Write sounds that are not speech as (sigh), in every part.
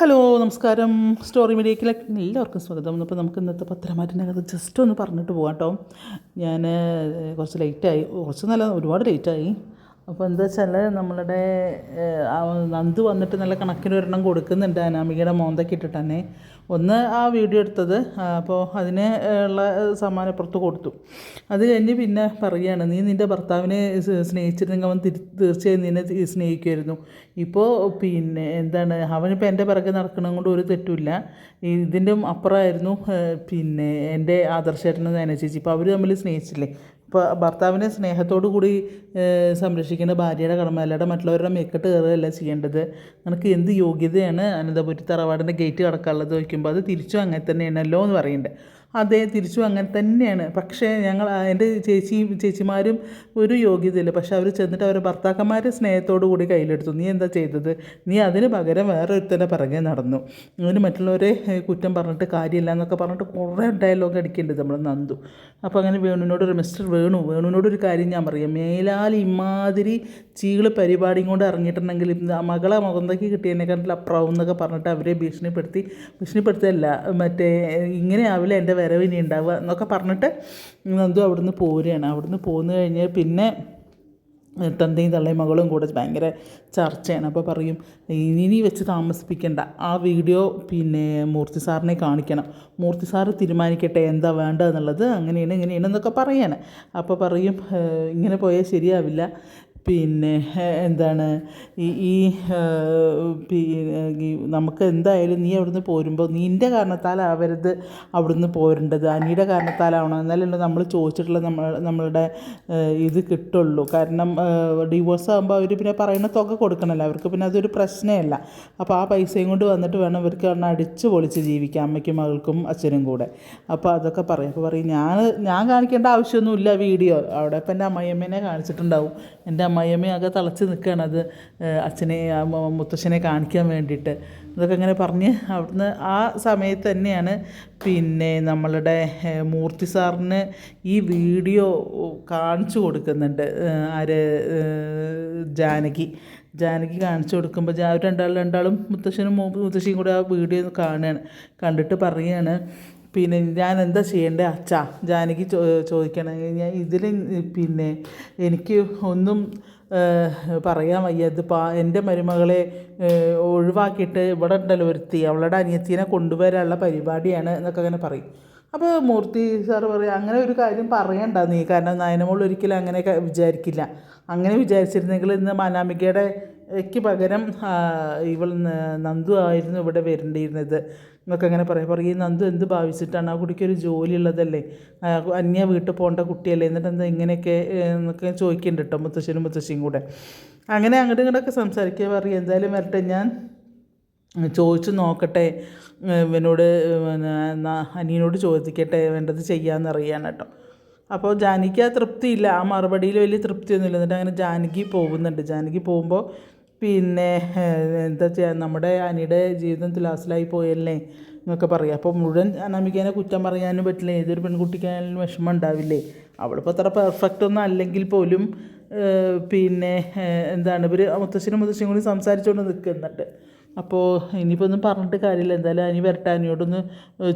Hello നമസ്കാരം. Story മീഡിയക്കിലേക്ക് എല്ലാവർക്കും സ്വാഗതം. അപ്പോൾ നമുക്ക് ഇന്നത്തെ പത്രമാറ്റിന്റെ കഥ ജസ്റ്റ് ഒന്ന് പറഞ്ഞിട്ട് പോകാം കേട്ടോ ഞാൻ കുറച്ച് ലേറ്റായി കുറച്ച് നല്ല ഒരുപാട് ലേറ്റായി അപ്പോൾ എന്താ വെച്ചാൽ നമ്മളുടെ നന്ദ് വന്നിട്ട് നല്ല കണക്കിന് ഒരെണ്ണം കൊടുക്കുന്നുണ്ട് അനാമികയുടെ മോന്തയ്ക്ക് ഇട്ടിട്ട് തന്നെ. ഒന്ന് ആ വീഡിയോ എടുത്തത് അപ്പോൾ അതിന് ഉള്ള സമ്മാനം പുറത്ത് കൊടുത്തു. അത് കഴിഞ്ഞ് പിന്നെ പറയുകയാണ് നീ നിന്റെ ഭർത്താവിനെ സ്നേഹിച്ചിരുന്നെങ്കിൽ അവൻ തിരി തീർച്ചയായും നിന്നെ സ്നേഹിക്കുമായിരുന്നു. ഇപ്പോൾ പിന്നെ എന്താണ് അവനിപ്പോൾ എന്റെ പിറകെ നടക്കണം കൊണ്ട് ഒരു തെറ്റുമില്ല. ഇതിന്റെ അപ്പുറമായിരുന്നു പിന്നെ എന്റെ ആദർശേട്ടനും നയന ചേച്ചി ഇപ്പോൾ അവർ തമ്മിൽ സ്നേഹിച്ചില്ലേ? ഇപ്പോൾ ഭർത്താവിനെ സ്നേഹത്തോടു കൂടി സംരക്ഷിക്കേണ്ട ഭാര്യയുടെ കടമ അല്ലാതെ മറ്റുള്ളവരുടെ മേക്കെട്ട് കയറുകയല്ല ചെയ്യേണ്ടത്. നിനക്ക് എന്ത് യോഗ്യതയാണ് അനന്തപുരി തറവാടിന്റെ ഗേറ്റ് കടക്കാനുള്ളത് ചോദിക്കുമ്പോൾ അത് തിരിച്ചും അങ്ങനെ തന്നെയാണല്ലോ എന്ന് പറയുന്നുണ്ട്. അതെ തിരിച്ചു അങ്ങനെ തന്നെയാണ്. പക്ഷേ ഞങ്ങൾ എന്റെ ചേച്ചിയും ചേച്ചിമാരും ഒരു യോഗ്യതയില്ല. പക്ഷെ അവർ ചെന്നിട്ട് അവരുടെ ഭർത്താക്കന്മാരെ സ്നേഹത്തോടു കൂടി കയ്യിലെടുത്തു. നീ എന്താ ചെയ്തത്? നീ അതിന് പകരം വേറെ ഒരുത്തന്റെ പിറകെ നടന്നു. അതിന് മറ്റുള്ളവരെ കുറ്റം പറഞ്ഞിട്ട് കാര്യമില്ല എന്നൊക്കെ പറഞ്ഞിട്ട് കുറേ ഡയലോഗ് അടിക്കേണ്ടത് നമ്മൾ നന്ദു. അപ്പോൾ അങ്ങനെ വേണുവിനോട് ഒരു മിസ്റ്റർ വേണു വേണുവിനോട് ഒരു കാര്യം ഞാൻ പറയാം. മേലാൽ ഇമാതിരി ചീകൾ പരിപാടിയും കൊണ്ട് ഇറങ്ങിയിട്ടുണ്ടെങ്കിൽ മകളെ മുഖന്തയ്ക്ക് കിട്ടിയതിനെക്കാട്ടിൽ അപ്പുറം എന്നൊക്കെ പറഞ്ഞിട്ട് അവരെ ഭീഷണിപ്പെടുത്തി. ഭീഷണിപ്പെടുത്തല്ല മറ്റേ ഇങ്ങനെ ആവില്ല എന്റെ വരവിനി ഉണ്ടാവുക എന്നൊക്കെ പറഞ്ഞിട്ട് നന്ദു അവിടുന്ന് പോരുകയാണ്. അവിടുന്ന് പോന്നു കഴിഞ്ഞ് പിന്നെ തന്തയും തള്ളയും മകളും കൂടെ ഭയങ്കര ചർച്ചയാണ്. അപ്പോൾ പറയും ഇനി വെച്ച് താമസിപ്പിക്കേണ്ട. ആ വീഡിയോ പിന്നെ മൂർത്തി സാറിനെ കാണിക്കണം. മൂർത്തി സാറ് തീരുമാനിക്കട്ടെ എന്താ വേണ്ടത് എന്നുള്ളത് അങ്ങനെയാണ് ഇങ്ങനെയാണ് എന്നൊക്കെ പറയാണ്. അപ്പോൾ പറയും ഇങ്ങനെ പോയാൽ ശരിയാവില്ല. പിന്നെ എന്താണ്? ഈ ഈ നമുക്ക് എന്തായാലും നീ അവിടുന്ന് പോരുമ്പോൾ നിന്റെ കാരണത്താലാവരുത് അവിടുന്ന് പോരേണ്ടത്. അനിയുടെ കാരണത്താലാവണം. എന്നാലല്ലോ നമ്മൾ ചോദിച്ചിട്ടുള്ള നമ്മൾ നമ്മളുടെ ഇത് കിട്ടുള്ളൂ. കാരണം ഡിവോഴ്സ് ആകുമ്പോൾ അവർ പിന്നെ പറയുന്ന തുക കൊടുക്കണമല്ലോ അവർക്ക് പിന്നെ അതൊരു പ്രശ്നമല്ല. അപ്പോൾ ആ പൈസയും കൊണ്ട് വന്നിട്ട് വേണം ഇവർക്ക് കാരണം അടിച്ച് പൊളിച്ച് ജീവിക്കാം അമ്മയ്ക്കും മകൾക്കും അച്ഛനും കൂടെ. അപ്പോൾ അതൊക്കെ പറയും. അപ്പോൾ പറയും ഞാൻ ഞാൻ കാണിക്കേണ്ട ആവശ്യമൊന്നുമില്ല വീഡിയോ. അവിടെ ഇപ്പം എന്റെ അമ്മയമ്മേനെ കാണിച്ചിട്ടുണ്ടാവും. എന്റെ അമ്മയമ്മ ആകെ തിളച്ച് നിൽക്കുകയാണ് അത് അച്ഛനെ മുത്തശ്ശനെ കാണിക്കാൻ വേണ്ടിയിട്ട്. അതൊക്കെ അങ്ങനെ പറഞ്ഞ് അവിടുന്ന് ആ സമയത്ത് തന്നെയാണ് പിന്നെ നമ്മളുടെ മൂർത്തി സാറിന് ഈ വീഡിയോ കാണിച്ചു കൊടുക്കുന്നുണ്ട്. ആര് ജാനകി. ജാനകി കാണിച്ചു കൊടുക്കുമ്പോൾ ജാ രണ്ടാളും രണ്ടാളും മുത്തശ്ശനും മുത്തശ്ശിയും കൂടെ ആ വീഡിയോ കാണുകയാണ് കണ്ടിട്ട് പറയുകയാണ്. പിന്നെ ഞാൻ എന്താ ചെയ്യേണ്ടത് അച്ഛാ ജാനകി ചോ ചോദിക്കണമെങ്കിൽ ഞാൻ ഇതിൽ പിന്നെ എനിക്ക് ഒന്നും പറയാൻ വയ്യ. ഇതിപ്പോൾ എന്റെ മരുമകളെ ഒഴിവാക്കിയിട്ട് ഇവിടെ ഉണ്ടല്ലോ ഒരുത്തി. അവളുടെ അനിയത്തിനെ കൊണ്ടുവരാനുള്ള പരിപാടിയാണ് എന്നൊക്കെ അങ്ങനെ പറയും. അപ്പോൾ മൂർത്തി സാർ പറയും അങ്ങനെ ഒരു കാര്യം പറയണ്ട നീ. കാരണം നയനമോൾ ഒരിക്കലും അങ്ങനെയൊക്കെ വിചാരിക്കില്ല. അങ്ങനെ വിചാരിച്ചിരുന്നെങ്കിൽ ഇന്ന് മനാമികയുടെ ക്ക് പകരം ഇവൾ നന്ദു ആയിരുന്നു ഇവിടെ വരേണ്ടിയിരുന്നത്. എന്നൊക്കെ അങ്ങനെ പറയും. പറയും ഈ നന്ദു എന്ത് ഭാവിച്ചിട്ടാണ്? ആ കുട്ടിക്ക് ഒരു ജോലി ഉള്ളതല്ലേ? അന്യ വീട്ടിൽ പോകേണ്ട കുട്ടിയല്ലേ? എന്നിട്ട് എന്താ ഇങ്ങനെയൊക്കെ എന്നൊക്കെ ചോദിക്കുന്നുണ്ട് കേട്ടോ മുത്തശ്ശനും മുത്തശ്ശിയും കൂടെ. അങ്ങനെ അങ്ങോട്ടും ഇങ്ങോട്ടൊക്കെ സംസാരിക്കുക. പറയും എന്തായാലും വരട്ടെ ഞാൻ ചോദിച്ചു നോക്കട്ടെ. ഇവനോട് അനിയനോട് ചോദിക്കട്ടെ. വേണ്ടത് ചെയ്യാമെന്നറിയാൻ കേട്ടോ അപ്പോൾ ജാനകിക്ക് ആ തൃപ്തിയില്ല. ആ മറുപടിയിൽ വലിയ തൃപ്തിയൊന്നുമില്ല. എന്നിട്ട് അങ്ങനെ ജാനകി പോകുന്നുണ്ട്. ജാനകി പോകുമ്പോൾ പിന്നെ എന്താ ചെയ്യുക നമ്മുടെ അനിയുടെ ജീവിതം തുലാസിലായി പോയല്ലേ എന്നൊക്കെ പറയാം. അപ്പോൾ മുഴുവൻ അനാമികേനെ കുറ്റം പറയാനും പറ്റില്ല. ഏതൊരു പെൺകുട്ടിക്കായാലും വിഷമം ഉണ്ടാവില്ലേ? അവളിപ്പോൾ അത്ര പെർഫെക്റ്റ് ഒന്നും അല്ലെങ്കിൽ പോലും പിന്നെ എന്താണ് ഇവർ മുത്തശ്ശനും മുത്തശ്ശിയും കൂടി സംസാരിച്ചുകൊണ്ട് നിൽക്കുന്നുണ്ട് അപ്പോൾ ഇനിയിപ്പോൾ ഒന്നും പറഞ്ഞിട്ട് കാര്യമില്ല. എന്തായാലും അനി വരട്ടെ. അനിയോടൊന്ന്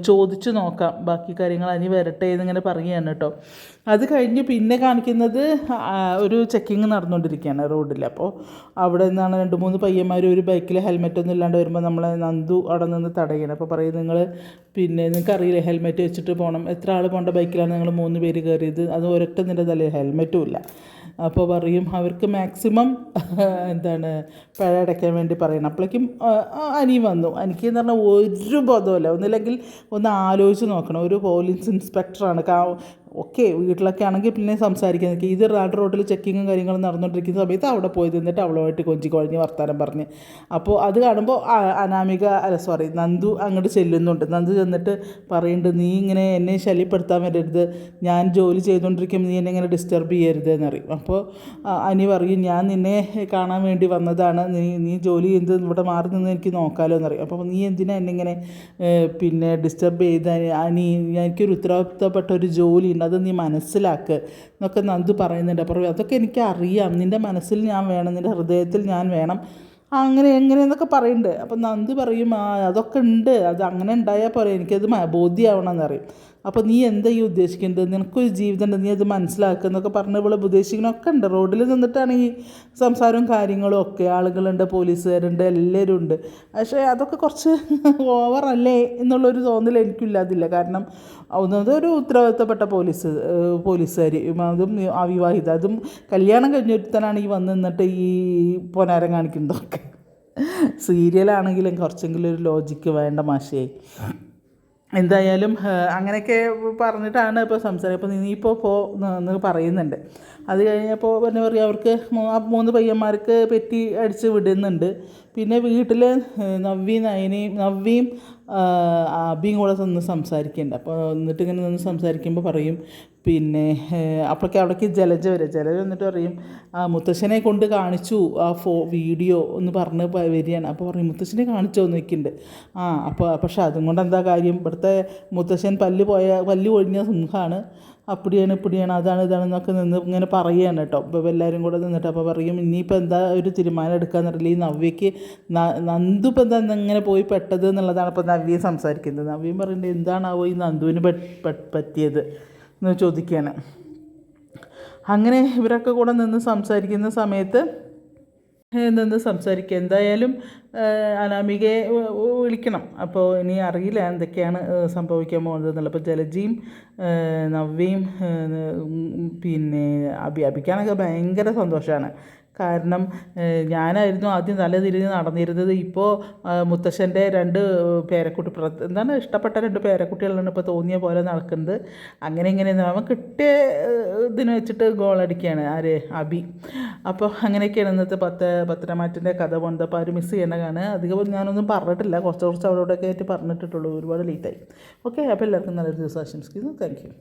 ചോദിച്ചു നോക്കാം. ബാക്കി കാര്യങ്ങൾ അനി വരട്ടെ എന്നിങ്ങനെ പറയുകയാണ് കേട്ടോ. അത് കഴിഞ്ഞ് പിന്നെ കാണിക്കുന്നത് ഒരു ചെക്കിങ് നടന്നുകൊണ്ടിരിക്കുകയാണ് റോഡിൽ. അപ്പോൾ അവിടെ നിന്നാണ് രണ്ട് മൂന്ന് പയ്യന്മാർ ഒരു ബൈക്കിൽ ഹെൽമെറ്റ് ഒന്നും ഇല്ലാണ്ട് വരുമ്പോൾ നമ്മളെ നന്ദു അവിടെ നിന്ന് തടയണം അപ്പോൾ പറയും നിങ്ങൾ പിന്നെ നിങ്ങൾക്ക് അറിയില്ലേ ഹെൽമെറ്റ് വെച്ചിട്ട് പോകണം എത്ര ആൾ പോകേണ്ട ബൈക്കിലാണ് നിങ്ങൾ മൂന്ന് പേര് കയറിയത് അത് ഒരൊറ്റ നിന്റെ തലയിൽ ഹെൽമെറ്റും ഇല്ല. അപ്പോൾ പറയും അവർക്ക് മാക്സിമം (laughs) എന്താണ് പിഴ അടയ്ക്കാൻ വേണ്ടി പറയണം. അപ്പോഴേക്കും അനി വന്നു. എനിക്ക് എന്ന് പറഞ്ഞാൽ ഒരു ബോധമല്ല ഒന്നില്ലെങ്കിൽ ഒന്ന് ആലോചിച്ച് നോക്കണം. ഒരു പോലീസ് ഇൻസ്പെക്ടറാണ്. കാ ഓക്കെ വീട്ടിലൊക്കെ ആണെങ്കിൽ പിന്നെ സംസാരിക്കാൻ നിൽക്കുക ഇത് റാഡ് റോഡിൽ ചെക്കിങ്ങും കാര്യങ്ങളും നടന്നുകൊണ്ടിരിക്കുന്ന സമയത്ത് അവിടെ പോയി നിന്നിട്ട് അവളുമായിട്ട് കൊഞ്ചി കുഴഞ്ഞ് വർത്താനം പറഞ്ഞ്. അപ്പോൾ അത് കാണുമ്പോൾ അനാമിക അല്ല സോറി നന്ദു അങ്ങോട്ട് ചെല്ലുന്നുണ്ട്. നന്ദു ചെന്നിട്ട് പറയുന്നുണ്ട് നീ ഇങ്ങനെ എന്നെ ശല്യപ്പെടുത്താൻ വരരുത്. ഞാൻ ജോലി ചെയ്തുകൊണ്ടിരിക്കുമ്പോൾ നീ എന്നെ ഇങ്ങനെ ഡിസ്റ്റർബ് ചെയ്യരുത് എന്നറിയും അപ്പോൾ അനി പറയും ഞാൻ നിന്നെ കാണാൻ വേണ്ടി വന്നതാണ്. നീ നീ ജോലി ചെയ്ത് ഇവിടെ മാറി നിന്ന് എനിക്ക് നോക്കാമല്ലോ എന്നറിയും അപ്പോൾ നീ എന്തിനാ എന്നെ ഇങ്ങനെ പിന്നെ ഡിസ്റ്റർബ് ചെയ്ത്? അനി എനിക്കൊരു ഉത്തരവാദിത്തപ്പെട്ട ഒരു ജോലി ഉണ്ട്? അത് നീ മനസ്സിലാക്ക് എന്നൊക്കെ നന്ദു പറയുന്നുണ്ട്. അപ്പോൾ അതൊക്കെ എനിക്ക് അറിയാം നിന്റെ മനസ്സിൽ ഞാൻ വേണം നിന്റെ ഹൃദയത്തിൽ ഞാൻ വേണം. അങ്ങനെ എങ്ങനെയെന്നൊക്കെ പറയുന്നുണ്ട്. അപ്പം നന്ദി പറയും അതൊക്കെ ഉണ്ട്. അത് അങ്ങനെ ഉണ്ടായാൽ പോരെ എനിക്കത് ബോധ്യമാവണമെന്ന് അപ്പോൾ നീ എന്താ ഈ ഉദ്ദേശിക്കുന്നത്? നിനക്കൊരു ജീവിതം ഉണ്ട് നീ അത് മനസ്സിലാക്കുക എന്നൊക്കെ പറഞ്ഞ് ഇവിടെ ഉപദേശിക്കണമൊക്കെ ഉണ്ട്. റോഡിൽ നിന്നിട്ടാണെങ്കിൽ സംസാരവും കാര്യങ്ങളും ഒക്കെ ആളുകളുണ്ട് പോലീസുകാരുണ്ട് എല്ലാവരും ഉണ്ട്. പക്ഷേ അതൊക്കെ കുറച്ച് ഓവറല്ലേ എന്നുള്ളൊരു തോന്നൽ എനിക്കില്ലാതില്ല കാരണം ഒന്നത് ഒരു ഉത്തരവാദിത്തപ്പെട്ട പോലീസ് പോലീസുകാർ അതും അവിവാഹിത. അതും കല്യാണം കഴിഞ്ഞൊരുത്തനാണ് ഈ വന്ന് നിന്നിട്ട് ഈ പൊനാരം കാണിക്കുന്നതൊക്കെ. സീരിയലാണെങ്കിലും കുറച്ചെങ്കിലും ഒരു ലോജിക്ക് വേണ്ട മാഷേ. എന്തായാലും അങ്ങനെയൊക്കെ പറഞ്ഞിട്ടാണ് ഇപ്പോൾ സംസാരം. ഇപ്പോൾ നീ ഇപ്പോൾ പോ എന്ന് പറയുന്നുണ്ട്. അത് കഴിഞ്ഞപ്പോൾ പിന്നെ പറയുക അവർക്ക് മൂന്ന് പയ്യന്മാർക്ക് പെറ്റി അടിച്ച് വിടുന്നുണ്ട്. പിന്നെ വീട്ടിൽ നവ്വി നയനയും നവ്വിയും ആഹ്, അബിയും കൂടെ നിന്ന് സംസാരിക്കുന്നുണ്ട് അപ്പോൾ എന്നിട്ട് ഇങ്ങനെ നിന്ന് സംസാരിക്കുമ്പോൾ പറയും പിന്നെ അപ്പോഴൊക്കെ അവിടേക്ക് ജലജ വരെ. ജലജ വന്നിട്ട് പറയും മുത്തശ്ശനെ കൊണ്ട് കാണിച്ചു ആ ഫോ വീഡിയോ എന്ന് പറഞ്ഞ് വരികയാണ്. അപ്പോൾ പറയും മുത്തശ്ശനെ കാണിച്ചോ? എന്ന് നിൽക്കുന്നുണ്ട് ആ അപ്പോൾ പക്ഷെ അതും കൊണ്ട് എന്താ കാര്യം? ഇവിടുത്തെ മുത്തശ്ശൻ പല്ല് പോയ പല്ല് ഒഴിഞ്ഞ സിംഹമാണ് അപ്പടിയാണ് ഇപ്പടിയാണ് അതാണ് ഇതാണെന്നൊക്കെ നിന്ന് ഇങ്ങനെ പറയുകയാണ് കേട്ടോ. ഇപ്പോൾ എല്ലാവരും കൂടെ നിന്നിട്ട് അപ്പോൾ പറയും ഇനിയിപ്പോൾ എന്താ ഒരു തീരുമാനം എടുക്കാന്നില്ല ഈ നവ്യയ്ക്ക് നന്ദു ഇപ്പം എന്താ ഇങ്ങനെ പോയി പെട്ടത് എന്നുള്ളതാണ് ഇപ്പോൾ നവ്യ സംസാരിക്കുന്നത്. നവ്യം പറയുന്നത് എന്താണാവോ ഈ നന്ദുവിന് പറ്റ്- പറ്റ്- പറ്റിയത്? എന്ന് ചോദിക്കുകയാണ്. അങ്ങനെ ഇവരൊക്കെ കൂടെ നിന്ന് സംസാരിക്കുന്ന സമയത്ത് നിന്ന് സംസാരിക്കുക. എന്തായാലും അനാമികയെ വിളിക്കണം. അപ്പോൾ ഇനി അറിയില്ല എന്തൊക്കെയാണ് സംഭവിക്കാൻ പോകുന്നത് എന്നുള്ളത്. അപ്പോൾ ജലജിയും നവ്യയും പിന്നെ അഭി അഭിക്കാനൊക്കെ ഭയങ്കര സന്തോഷമാണ് കാരണം ഞാനായിരുന്നു ആദ്യം തല തിരിഞ്ഞ് നടന്നിരുന്നത്. ഇപ്പോൾ മുത്തശ്ശന്റെ രണ്ട് പേരക്കുട്ടി പ്ര- എന്താണ് ഇഷ്ടപ്പെട്ട രണ്ട് പേരക്കുട്ടികളാണ് ഇപ്പോൾ തോന്നിയ പോലെ നടക്കുന്നത്. അങ്ങനെ ഇങ്ങനെ അവൻ കിട്ടിയ ഇതിന് വെച്ചിട്ട് ഗോൾ അടിക്കുകയാണ് ആര്? അബി. അപ്പോൾ അങ്ങനെയൊക്കെയാണ് ഇന്നത്തെ പത്ത് പത്തനമാറ്റിന്റെ കഥ. കൊണ്ട് അപ്പോൾ ആരും മിസ് ചെയ്യേണ്ടതാണ് അധികം ഞാനൊന്നും പറഞ്ഞിട്ടില്ല. കുറച്ച് കുറച്ച് അവിടെ ആയിട്ട് പറഞ്ഞിട്ടുള്ളൂ ഒരുപാട് ലേറ്റായി ഓക്കെ അപ്പോൾ എല്ലാവർക്കും നല്ലൊരു ദിവസം ആശംസിക്കുന്നു. താങ്ക്